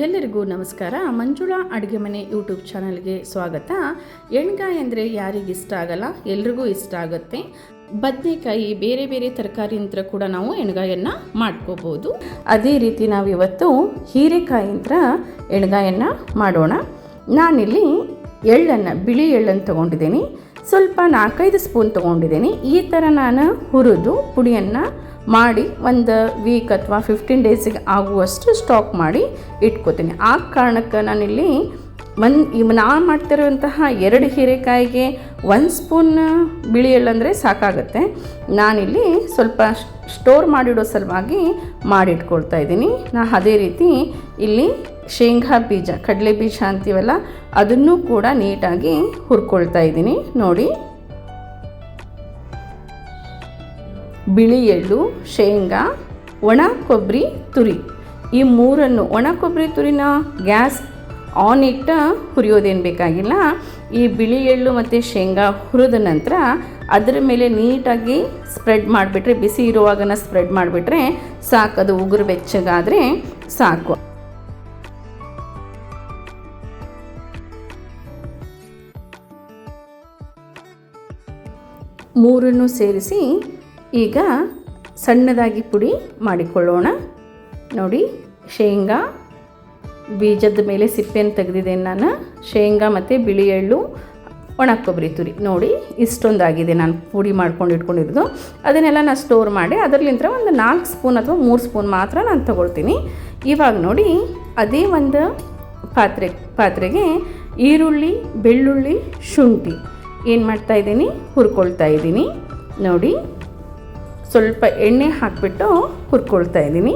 ಎಲ್ಲರಿಗೂ ನಮಸ್ಕಾರ. ಮಂಜುಳಾ ಅಡುಗೆ ಮನೆ ಯೂಟ್ಯೂಬ್ ಚಾನಲ್ಗೆ ಸ್ವಾಗತ. ಎಣ್ಗಾಯಿ ಅಂದರೆ ಯಾರಿಗಿಷ್ಟ ಆಗಲ್ಲ? ಎಲ್ರಿಗೂ ಇಷ್ಟ ಆಗುತ್ತೆ. ಬದನೆಕಾಯಿ, ಬೇರೆ ಬೇರೆ ತರಕಾರಿಯಿಂದ ಕೂಡ ನಾವು ಎಣ್ಗಾಯನ್ನು ಮಾಡ್ಕೋಬೋದು. ಅದೇ ರೀತಿ ನಾವು ಇವತ್ತು ಹೀರೆಕಾಯಿಂದ ಎಣ್ಗಾಯನ್ನು ಮಾಡೋಣ. ನಾನಿಲ್ಲಿ ಎಳ್ಳನ್ನು, ಬಿಳಿ ಎಳ್ಳನ್ನು ತೊಗೊಂಡಿದ್ದೀನಿ. ಸ್ವಲ್ಪ ನಾಲ್ಕೈದು ಸ್ಪೂನ್ ತೊಗೊಂಡಿದ್ದೀನಿ. ಈ ಥರ ನಾನು ಹುರಿದು ಪುಡಿಯನ್ನು ಮಾಡಿ ಒಂದು ವೀಕ್ ಅಥವಾ ಫಿಫ್ಟೀನ್ ಡೇಸಿಗೆ ಆಗುವಷ್ಟು ಸ್ಟಾಕ್ ಮಾಡಿ ಇಟ್ಕೋತೀನಿ. ಆ ಕಾರಣಕ್ಕೆ ನಾನಿಲ್ಲಿ ಒಂದು ಇವ್ ನಾನು ಮಾಡ್ತಿರುವಂತಹ ಎರಡು ಹೀರೆಕಾಯಿಗೆ ಒಂದು ಸ್ಪೂನ್ ಬಿಳಿ ಎಳ್ಳಂದರೆ ಸಾಕಾಗುತ್ತೆ. ನಾನಿಲ್ಲಿ ಸ್ವಲ್ಪ ಸ್ಟೋರ್ ಮಾಡಿಡೋ ಸಲುವಾಗಿ ಮಾಡಿಟ್ಕೊಳ್ತಾ ಇದ್ದೀನಿ. ನಾ ಅದೇ ರೀತಿ ಇಲ್ಲಿ ಶೇಂಗಾ ಬೀಜ, ಕಡಲೆ ಬೀಜ ಅಂತೀವಲ್ಲ, ಅದನ್ನು ಕೂಡ ನೀಟಾಗಿ ಹುರ್ಕೊಳ್ತಾ ಇದ್ದೀನಿ. ನೋಡಿ. ಬಿಳಿ ಎಳ್ಳು, ಶೇಂಗಾ, ಒಣ ಕೊಬ್ಬರಿ ತುರಿ. ಈ ಮೂರನ್ನು ಒಣ ಕೊಬ್ಬರಿ ತುರಿನ ಗ್ಯಾಸ್ ಆನ್ ಇಟ್ಟ ಹುರಿಯೋದೇನು ಬೇಕಾಗಿಲ್ಲ. ಈ ಬಿಳಿ ಎಳ್ಳು ಮತ್ತು ಶೇಂಗಾ ಹುರಿದ ನಂತರ ಅದರ ಮೇಲೆ ನೀಟಾಗಿ ಸ್ಪ್ರೆಡ್ ಮಾಡಿಬಿಟ್ರೆ, ಬಿಸಿ ಇರುವಾಗನ ಸ್ಪ್ರೆಡ್ ಮಾಡಿಬಿಟ್ರೆ ಸಾಕು. ಅದು ಉಗುರು ಬೆಚ್ಚಗಾದರೆ ಸಾಕು. ಮೂರನ್ನು ಸೇರಿಸಿ ಈಗ ಸಣ್ಣದಾಗಿ ಪುಡಿ ಮಾಡಿಕೊಳ್ಳೋಣ. ನೋಡಿ, ಶೇಂಗಾ, ಬೀಜದ ಮೇಲೆ ಸಿಪ್ಪೆಯನ್ನು ತೆಗೆದಿದ್ದೇನೆ ನಾನು. ಶೇಂಗಾ ಮತ್ತು ಬಿಳಿ ಎಳ್ಳು, ಒಣ ಕೊಬ್ಬರಿ ತುರಿ. ನೋಡಿ, ಇಷ್ಟೊಂದಾಗಿದೆ ನಾನು ಪುಡಿ ಮಾಡ್ಕೊಂಡು ಇಟ್ಕೊಂಡಿರೋದು. ಅದನ್ನೆಲ್ಲ ನಾನು ಸ್ಟೋರ್ ಮಾಡಿ, ಅದರಲ್ಲಿಂದ ಒಂದು ನಾಲ್ಕು ಸ್ಪೂನ್ ಅಥವಾ ಮೂರು ಸ್ಪೂನ್ ಮಾತ್ರ ನಾನು ತಗೊಳ್ತೀನಿ. ಇವಾಗ ನೋಡಿ, ಅದೇ ಒಂದು ಪಾತ್ರೆ, ಪಾತ್ರೆಗೆ ಈರುಳ್ಳಿ, ಬೆಳ್ಳುಳ್ಳಿ, ಶುಂಠಿ. ಏನು ಮಾಡ್ತಾ ಇದ್ದೀನಿ? ಹುರ್ಕೊಳ್ತಾ ಇದ್ದೀನಿ. ನೋಡಿ ಸ್ವಲ್ಪ ಎಣ್ಣೆ ಹಾಕಿಬಿಟ್ಟು ಹುರ್ಕೊಳ್ತಾ ಇದ್ದೀನಿ.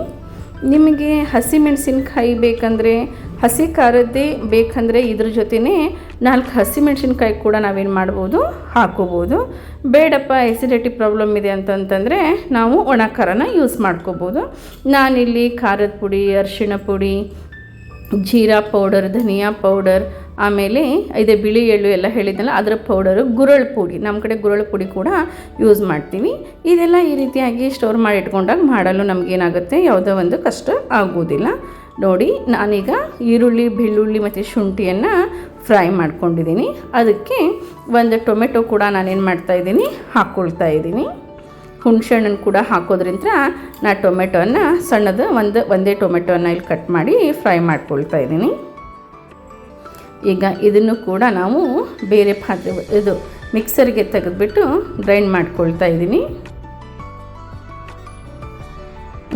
ನಿಮಗೆ ಹಸಿಮೆಣಸಿನ್ಕಾಯಿ ಬೇಕಂದರೆ, ಹಸಿ ಖಾರದ್ದೇ ಬೇಕಂದರೆ ಇದ್ರ ಜೊತೆನೇ ನಾಲ್ಕು ಹಸಿಮೆಣಸಿನ್ಕಾಯಿ ಕೂಡ ನಾವೇನು ಮಾಡ್ಬೋದು, ಹಾಕೋಬೋದು. ಬೇಡಪ್ಪ ಎಸಿಡಿಟಿ ಪ್ರಾಬ್ಲಮ್ ಇದೆ ಅಂತಂತಂದರೆ ನಾವು ಒಣ ಖಾರನ ಯೂಸ್ ಮಾಡ್ಕೋಬೋದು. ನಾನಿಲ್ಲಿ ಖಾರದ ಪುಡಿ, ಅರಿಶಿಣ ಪುಡಿ, ಜೀರಾ ಪೌಡರ್, ಧನಿಯಾ ಪೌಡರ್ ಆಮೇಲೆ ಇದೆ ಬಿಳಿ ಎಳ್ಳು ಎಲ್ಲ ಹೇಳಿದ್ನಲ್ಲ, ಅದರ ಪೌಡರು ಗುರಳು ಪುಡಿ. ನಮ್ಮ ಕಡೆ ಗುರಳು ಪುಡಿ ಕೂಡ ಯೂಸ್ ಮಾಡ್ತೀವಿ. ಇದೆಲ್ಲ ಈ ರೀತಿಯಾಗಿ ಸ್ಟೋರ್ ಮಾಡಿ ಇಟ್ಕೊಂಡಾಗ ಮಾಡಲು ನಮಗೇನಾಗುತ್ತೆ ಯಾವುದೋ ಒಂದು ಕಷ್ಟ ಆಗುವುದಿಲ್ಲ. ನೋಡಿ, ನಾನೀಗ ಈರುಳ್ಳಿ, ಬೆಳ್ಳುಳ್ಳಿ ಮತ್ತು ಶುಂಠಿಯನ್ನು ಫ್ರೈ ಮಾಡ್ಕೊಂಡಿದ್ದೀನಿ. ಅದಕ್ಕೆ ಒಂದು ಟೊಮೆಟೊ ಕೂಡ ನಾನೇನು ಮಾಡ್ತಾಯಿದ್ದೀನಿ ಹಾಕ್ಕೊಳ್ತಾ ಇದ್ದೀನಿ. ಹುಣಸೆಹಣ್ಣನ್ನು ಕೂಡ ಹಾಕೋದ್ರಿಂದ ನಾ ಟೊಮೆಟೊನ ಸಣ್ಣದು ಒಂದು, ಒಂದೇ ಟೊಮೆಟೊನ ಇಲ್ಲಿ ಕಟ್ ಮಾಡಿ ಫ್ರೈ ಮಾಡ್ಕೊಳ್ತಾ ಇದ್ದೀನಿ. ಈಗ ಇದನ್ನು ಕೂಡ ನಾವು ಬೇರೆ ಪಾತ್ರೆ ಇದು ಮಿಕ್ಸರ್ಗೆ ತೆಗೆದುಬಿಟ್ಟು ಗ್ರೈಂಡ್ ಮಾಡ್ಕೊಳ್ತಾ ಇದ್ದೀನಿ.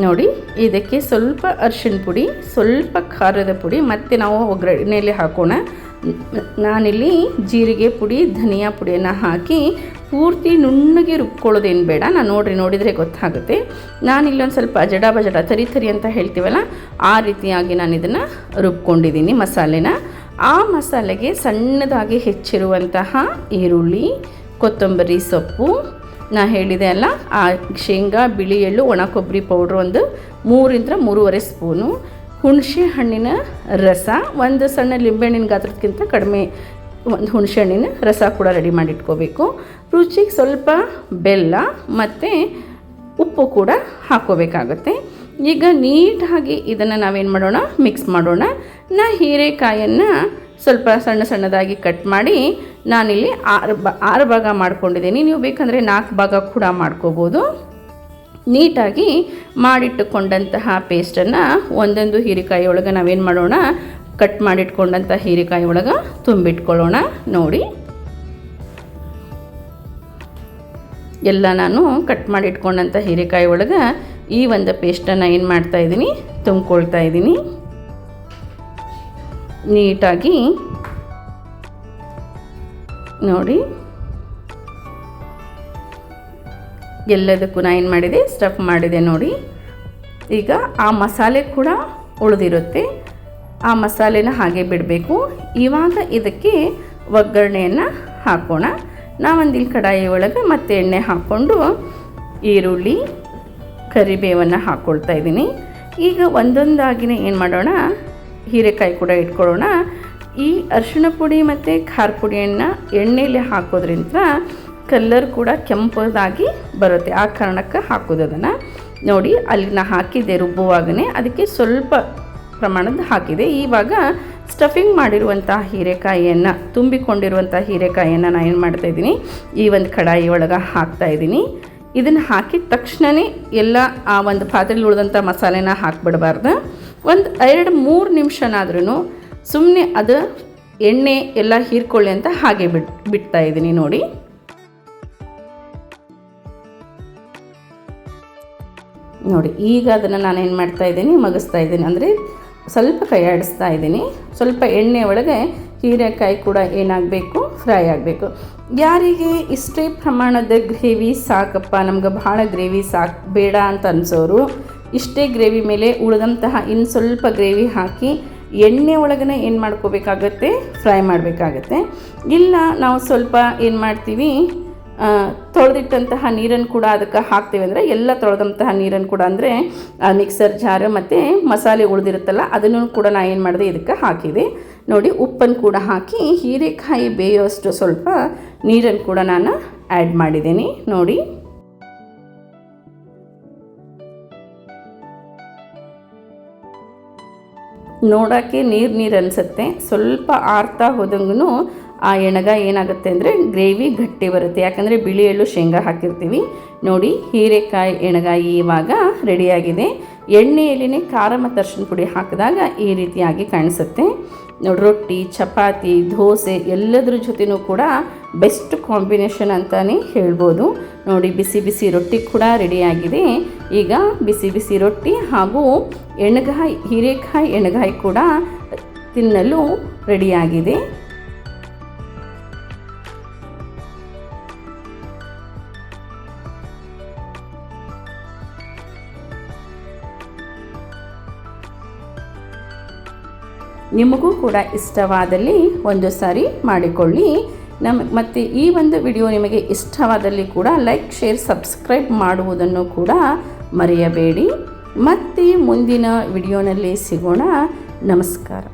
ನೋಡಿ, ಇದಕ್ಕೆ ಸ್ವಲ್ಪ ಅರಿಶಿಣ ಪುಡಿ, ಸ್ವಲ್ಪ ಖಾರದ ಪುಡಿ, ಮತ್ತು ನಾವು ಒಗ್ಗರಣೆಯಲ್ಲಿ ಹಾಕೋಣ. ನಾನಿಲ್ಲಿ ಜೀರಿಗೆ ಪುಡಿ, ಧನಿಯಾ ಪುಡಿಯನ್ನು ಹಾಕಿ ಪೂರ್ತಿ ನುಣ್ಣಗೆ ರುಬ್ಕೊಳ್ಳೋದೇನು ಬೇಡ. ನಾನು ನೋಡಿರಿ, ನೋಡಿದರೆ ಗೊತ್ತಾಗುತ್ತೆ. ನಾನಿಲ್ಲೊಂದು ಸ್ವಲ್ಪ ಜಡ ಬಜಡ, ತರಿ ತರಿ ಅಂತ ಹೇಳ್ತೀವಲ್ಲ, ಆ ರೀತಿಯಾಗಿ ನಾನು ಇದನ್ನು ರುಬ್ಕೊಂಡಿದ್ದೀನಿ ಮಸಾಲೆನ. ಆ ಮಸಾಲೆಗೆ ಸಣ್ಣದಾಗಿ ಹೆಚ್ಚಿರುವಂತಹ ಈರುಳ್ಳಿ, ಕೊತ್ತಂಬರಿ ಸೊಪ್ಪು, ನಾ ಹೇಳಿದೆ ಅಲ್ಲ, ಆ ಶೇಂಗಾ, ಬಿಳಿ ಎಳ್ಳು, ಒಣ ಕೊಬ್ಬರಿ ಪೌಡ್ರ್ ಒಂದು ಮೂರಿಂದ ಮೂರುವರೆ ಸ್ಪೂನು. ಹುಣಸೆ ಹಣ್ಣಿನ ರಸ, ಒಂದು ಸಣ್ಣ ಲಿಂಬೆಹಣ್ಣಿನ ಗಾತ್ರಕ್ಕಿಂತ ಕಡಿಮೆ ಒಂದು ಹುಣಸೆ ಹಣ್ಣಿನ ರಸ ಕೂಡ ರೆಡಿ ಮಾಡಿಟ್ಕೋಬೇಕು. ರುಚಿಗೆ ಸ್ವಲ್ಪ ಬೆಲ್ಲ ಮತ್ತು ಉಪ್ಪು ಕೂಡ ಹಾಕೋಬೇಕಾಗುತ್ತೆ ಈಗ ನೀಟಾಗಿ ಇದನ್ನು ನಾವೇನು ಮಾಡೋಣ? ಮಿಕ್ಸ್ ಮಾಡೋಣ. ನಾ ಹೀರೆಕಾಯನ್ನು ಸ್ವಲ್ಪ ಸಣ್ಣ ಸಣ್ಣದಾಗಿ ಕಟ್ ಮಾಡಿ ನಾನಿಲ್ಲಿ ಆರು ಬ, ಆರು ಭಾಗ ಮಾಡ್ಕೊಂಡಿದ್ದೀನಿ. ನೀವು ಬೇಕಂದರೆ ನಾಲ್ಕು ಭಾಗ ಕೂಡ ಮಾಡ್ಕೋಬೋದು. ನೀಟಾಗಿ ಮಾಡಿಟ್ಟುಕೊಂಡಂತಹ ಪೇಸ್ಟನ್ನು ಒಂದೊಂದು ಹೀರೆಕಾಯಿ ಒಳಗೆ ನಾವೇನು ಮಾಡೋಣ? ಕಟ್ ಮಾಡಿಟ್ಕೊಂಡಂಥ ಹೀರೆಕಾಯಿ ಒಳಗೆ ತುಂಬಿಟ್ಕೊಳ್ಳೋಣ. ನೋಡಿ. ಎಲ್ಲ ನಾನು ಕಟ್ ಮಾಡಿಟ್ಕೊಂಡಂಥ ಹೀರೆಕಾಯಿ ಒಳಗೆ ಈ ಒಂದು ಪೇಸ್ಟನ್ನು ಏನು ಮಾಡ್ತಾ ಇದ್ದೀನಿ? ತುಂಬ್ಕೊಳ್ತಾ ಇದ್ದೀನಿ. ನೀಟಾಗಿ ನೋಡಿ. ಎಲ್ಲದಕ್ಕೂ ನಾನು ಏನು ಮಾಡಿದೆ? ಸ್ಟಫ್ ಮಾಡಿದೆ ನೋಡಿ. ಈಗ ಆ ಮಸಾಲೆ ಕೂಡ ಉಳಿದಿರುತ್ತೆ. ಆ ಮಸಾಲೆನ ಹಾಗೆ ಬಿಡಬೇಕು. ಇವಾಗ ಇದಕ್ಕೆ ಒಗ್ಗರಣೆಯನ್ನು ಹಾಕೋಣ. ನಾವೊಂದಿಲ್ಲಿ ಕಡಾಯಿ ಒಳಗೆ ಮತ್ತೆ ಎಣ್ಣೆ ಹಾಕ್ಕೊಂಡು ಈರುಳ್ಳಿ ಕರಿಬೇವನ್ನು ಹಾಕ್ಕೊಳ್ತಾ ಇದ್ದೀನಿ. ಈಗ ಒಂದೊಂದಾಗಿನೇ ಏನು ಮಾಡೋಣ? ಹೀರೆಕಾಯಿ ಕೂಡ ಇಟ್ಕೊಳ್ಳೋಣ. ಈ ಅರಿಶಿಣ ಪುಡಿ ಮತ್ತು ಖಾರ ಪುಡಿಯನ್ನು ಎಣ್ಣೆಯಲ್ಲಿ ಹಾಕೋದ್ರಿಂದ ಕಲ್ಲರ್ ಕೂಡ ಕೆಂಪದಾಗಿ ಬರುತ್ತೆ. ಆ ಕಾರಣಕ್ಕೆ ಹಾಕೋದು ಅದನ್ನು. ನೋಡಿ, ಅಲ್ಲಿ ನಾ ಹಾಕಿದ್ದೆ ರುಬ್ಬುವಾಗನೇ ಅದಕ್ಕೆ ಸ್ವಲ್ಪ ಪ್ರಮಾಣದ ಹಾಕಿದೆ. ಇವಾಗ ಸ್ಟಫಿಂಗ್ ಮಾಡಿರುವಂಥ ಹೀರೆಕಾಯಿಯನ್ನು ತುಂಬಿಕೊಂಡಿರುವಂಥ ಹೀರೆಕಾಯಿಯನ್ನು ನಾನು ಏನು ಮಾಡ್ತಾಯಿದ್ದೀನಿ ಈ ಒಂದು ಕಡಾಯಿ ಒಳಗೆ ಹಾಕ್ತಾಯಿದ್ದೀನಿ ಇದನ್ನು ಹಾಕಿದ ತಕ್ಷಣವೇ ಎಲ್ಲ ಆ ಒಂದು ಪಾತ್ರೆಯಲ್ಲಿ ಉಳಿದಂಥ ಮಸಾಲೆನ ಹಾಕಿಬಿಡಬಾರ್ದು. ಒಂದು ಎರಡು ಮೂರು ನಿಮಿಷನಾದ್ರೂ ಸುಮ್ಮನೆ ಅದು ಎಣ್ಣೆ ಎಲ್ಲ ಹೀರ್ಕೊಳ್ಳಿ ಅಂತ ಹಾಗೆ ಬಿಟ್ ಬಿಡ್ತಾ ಇದ್ದೀನಿ ನೋಡಿ. ನೋಡಿ, ಈಗ ಅದನ್ನು ನಾನು ಏನು ಮಾಡ್ತಾ ಇದ್ದೀನಿ ಮಗಿಸ್ತಾ ಇದ್ದೀನಿ ಅಂದರೆ ಸ್ವಲ್ಪ ಕೈ ಆಡಿಸ್ತಾ ಇದ್ದೀನಿ ಸ್ವಲ್ಪ ಎಣ್ಣೆ ಒಳಗೆ ಹೀರೆಕಾಯಿ ಕೂಡ ಏನಾಗಬೇಕು? ಫ್ರೈ ಆಗಬೇಕು. ಯಾರಿಗೆ ಇಷ್ಟೇ ಪ್ರಮಾಣದ ಗ್ರೇವಿ ಸಾಕಪ್ಪ, ನಮ್ಗೆ ಭಾಳ ಗ್ರೇವಿ ಸಾಕು, ಬೇಡ ಅಂತ ಅನಿಸೋರು, ಇಷ್ಟೇ ಗ್ರೇವಿ ಮೇಲೆ ಉಳಿದಂತಹ ಇನ್ನು ಸ್ವಲ್ಪ ಗ್ರೇವಿ ಹಾಕಿ ಎಣ್ಣೆ ಒಳಗನೆ ಏನು ಮಾಡ್ಕೋಬೇಕಾಗತ್ತೆ? ಫ್ರೈ ಮಾಡಬೇಕಾಗತ್ತೆ. ಇಲ್ಲ, ನಾವು ಸ್ವಲ್ಪ ಏನು ಮಾಡ್ತೀವಿ ತೊಳೆದಿಟ್ಟಂತಹ ನೀರನ್ನು ಕೂಡ ಅದಕ್ಕೆ ಹಾಕ್ತೀವಿ ಅಂದರೆ, ಎಲ್ಲ ತೊಳೆದಂತಹ ನೀರನ್ನು ಕೂಡ ಅಂದರೆ ಮಿಕ್ಸರ್ ಜಾರ್ ಮತ್ತು ಮಸಾಲೆ ಉಳಿದಿರುತ್ತಲ್ಲ, ಅದನ್ನು ಕೂಡ ನಾನು ಏನು ಮಾಡಿದೆ, ಇದಕ್ಕೆ ಹಾಕಿದೆ. ನೋಡಿ ಉಪ್ಪನ್ನು ಕೂಡ ಹಾಕಿ ಹೀರೆಕಾಯಿ ಬೇಯೋಷ್ಟು ಸ್ವಲ್ಪ ನೀರನ್ನು ಕೂಡ ನಾನು ಆ್ಯಡ್ ಮಾಡಿದ್ದೀನಿ. ನೋಡಿ. ನೋಡೋಕ್ಕೆ ನೀರು ನೀರು ಅನಿಸುತ್ತೆ. ಸ್ವಲ್ಪ ಆರ್ತಾ ಹೋದಂಗೂ ಆ ಎಣಗ ಏನಾಗುತ್ತೆ ಅಂದರೆ ಗ್ರೇವಿ ಗಟ್ಟಿ ಬರುತ್ತೆ. ಯಾಕಂದರೆ ಬಿಳಿ ಎಳ್ಳು ಶೇಂಗಾ ಹಾಕಿರ್ತೀವಿ. ನೋಡಿ, ಹೀರೆಕಾಯಿ ಎಣಗಾಯಿ ಇವಾಗ ರೆಡಿಯಾಗಿದೆ. ಎಣ್ಣೆಯಲ್ಲಿನೇ ಖಾರ ಮತ್ತು ಅರ್ಶಿನ ಪುಡಿ ಹಾಕಿದಾಗ ಈ ರೀತಿಯಾಗಿ ಕಾಣಿಸುತ್ತೆ. ನೋಡಿ, ರೊಟ್ಟಿ, ಚಪಾತಿ, ದೋಸೆ ಎಲ್ಲದ್ರ ಜೊತೆನೂ ಕೂಡ ಬೆಸ್ಟ್ ಕಾಂಬಿನೇಷನ್ ಅಂತಲೇ ಹೇಳ್ಬೋದು. ನೋಡಿ, ಬಿಸಿ ಬಿಸಿ ರೊಟ್ಟಿ ಕೂಡ ರೆಡಿಯಾಗಿದೆ. ಈಗ ಬಿಸಿ ಬಿಸಿ ರೊಟ್ಟಿ ಹಾಗೂ ಎಣ್ಗಾಯಿ, ಹೀರೆಕಾಯಿ ಎಣ್ಗಾಯಿ ಕೂಡ ತಿನ್ನಲು ರೆಡಿಯಾಗಿದೆ. ನಿಮಗೂ ಕೂಡ ಇಷ್ಟವಾದಲ್ಲಿ ಒಂದು ಸಾರಿ ಮಾಡಿಕೊಳ್ಳಿ. ನಮ್ಮ ಮತ್ತು ಈ ಒಂದು ವಿಡಿಯೋ ನಿಮಗೆ ಇಷ್ಟವಾದಲ್ಲಿ ಕೂಡ ಲೈಕ್, ಶೇರ್, ಸಬ್ಸ್ಕ್ರೈಬ್ ಮಾಡುವುದನ್ನು ಕೂಡ ಮರೆಯಬೇಡಿ. ಮತ್ತೆ ಮುಂದಿನ ವಿಡಿಯೋನಲ್ಲಿ ಸಿಗೋಣ. ನಮಸ್ಕಾರ.